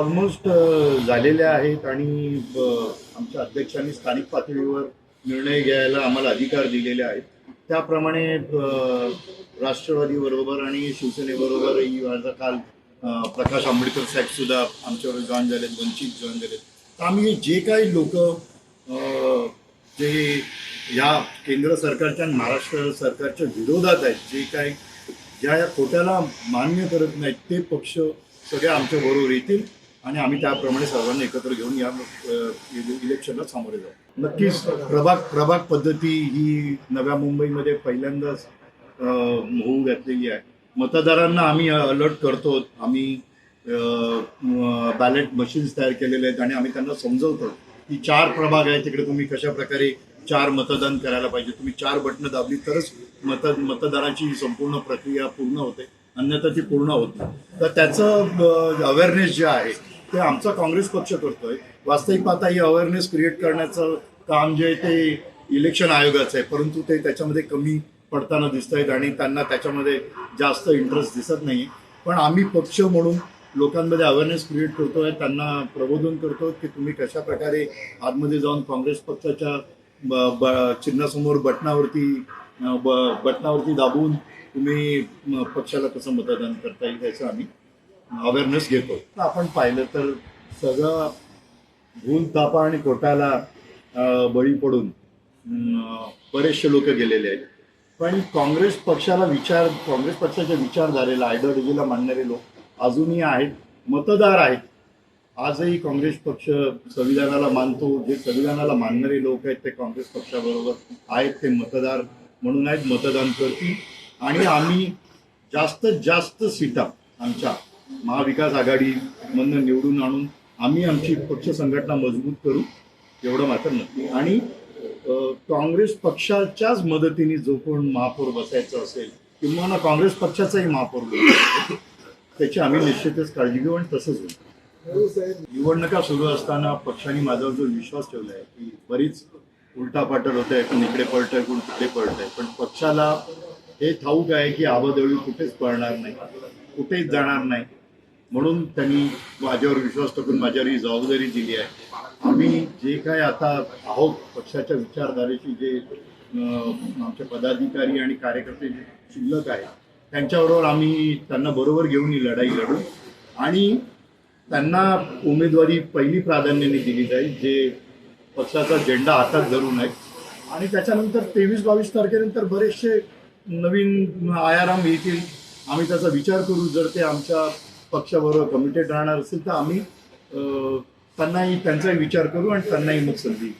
Almost झालेल्या आहेत आणि आमच्या अध्यक्षांनी स्थानिक पातळीवर निर्णय घ्यायला आम्हाला अधिकार दिलेले आहेत. त्याप्रमाणे राष्ट्रवादी राष्ट्रवादीबरोबर आणि शिवसेनेबरोबर माझा काल प्रकाश आंबेडकर साहेब सुद्धा आमच्यावर जॉईन झालेत वंचित जॉईन झालेत. तर आम्ही जे काही लोक जे या केंद्र सरकारच्या आणि महाराष्ट्र सरकारच्या विरोधात आहेत जे काही ज्या या खोट्याला मान्य करत नाहीत ते पक्ष सगळे आमच्या बरोबर येतील. आणि आम्ही त्याप्रमाणे सर्वांना एकत्र घेऊन या इलेक्शनला सामोरे जाऊ. नक्कीच प्रभाग प्रभाग पद्धती ही नव्या मुंबईमध्ये पहिल्यांदाच होऊ घातलेली आहे. मतदारांना आम्ही अलर्ट करतो आम्ही बॅलेट मशीन्स तयार केलेले आहेत आणि आम्ही त्यांना समजवतो की चार प्रभाग आहे तिकडे तुम्ही कशा प्रकारे चार मतदान करायला पाहिजे. तुम्ही चार बटणं दाबली तरच मत मतदानाची संपूर्ण प्रक्रिया पूर्ण होते. अन्यथा ती पूर्ण होत नाही. तर त्याचं अवेअरनेस जे आहे ते आमचा काँग्रेस पक्ष करतोय. वास्तविक पाहता ही अवेअरनेस क्रिएट करण्याचं काम जे आहे ते इलेक्शन आयोगाचं आहे. परंतु ते त्याच्यामध्ये कमी पडताना दिसत आहेत आणि त्यांना त्याच्यामध्ये जास्त इंटरेस्ट दिसत नाही पण आम्ही पक्ष म्हणून लोकांमध्ये अवेअरनेस क्रिएट करतोय त्यांना प्रबोधन करतो की तुम्ही कशा प्रकारे आतमध्ये जाऊन काँग्रेस पक्षाच्या ब- ब- चिन्हासमोर बटनावरती ब- बटनावरती दाबून तुम्ही पक्षाला कसं मतदान करता येईल याचं आम्ही अवेअरनेस घेतो. आपण पाहिलं तर सगळं भूल तापा आणि कोटाला बळी पडून बरेचसे लोक गेलेले आहेत. पण काँग्रेस पक्षाला विचार काँग्रेस पक्षाच्या विचारधारेला आयडिओलॉजीला मानणारे लोक अजूनही आहेत मतदार आहेत. आजही काँग्रेस पक्ष संविधानाला मानतो. जे संविधानाला मानणारे लोक आहेत ते काँग्रेस पक्षाबरोबर आहेत ते मतदार म्हणून आहेत मतदान करतील. आणि आम्ही जास्तीत जास्त सीटा आमच्या महाविकास आघाडीमधनं निवडून आणून आम्ही आमची पक्ष संघटना मजबूत करू एवढं मात्र नक्की. आणि काँग्रेस पक्षाच्याच मदतीने जो कोण महापौर बसायचं असेल किंवा काँग्रेस पक्षाचाही महापौर त्याची आम्ही निश्चितच काळजी घेऊ आणि तसंच होईल. निवडणुका सुरू असताना पक्षाने माझ्यावर जो विश्वास ठेवला आहे की बरीच उलटापालट होत आहे कोण इकडे पळत आहे कोण तिकडे पळत आहे पण पक्षाला हे ठाऊक आहे की आबदळी कुठेच पळणार नाही कुठेच जाणार नाही. म्हणून त्यांनी माझ्यावर विश्वास टाकून माझ्यावर ही जबाबदारी दिली आहे. आम्ही जे काय आता आहोत पक्षाच्या विचारधारेची जे आमचे पदाधिकारी आणि कार्यकर्ते जे शिल्लक आहे त्यांच्याबरोबर आम्ही त्यांना बरोबर घेऊन ही लढाई लढू. आणि त्यांना उमेदवारी पहिली प्राधान्याने दिली जाईल जे पक्षाचा झेंडा हातात धरून आहे. आणि त्याच्यानंतर तेवीस बावीस तारखेनंतर बरेचसे नवीन आयाराम येतील. आम्ही त्याचा विचार करू जर ते आमच्या पक्षाबरोबर कमिटेड राहणार असेल तर आम्ही त्यांनाही त्यांचाही विचार करू आणि त्यांनाही मग संधी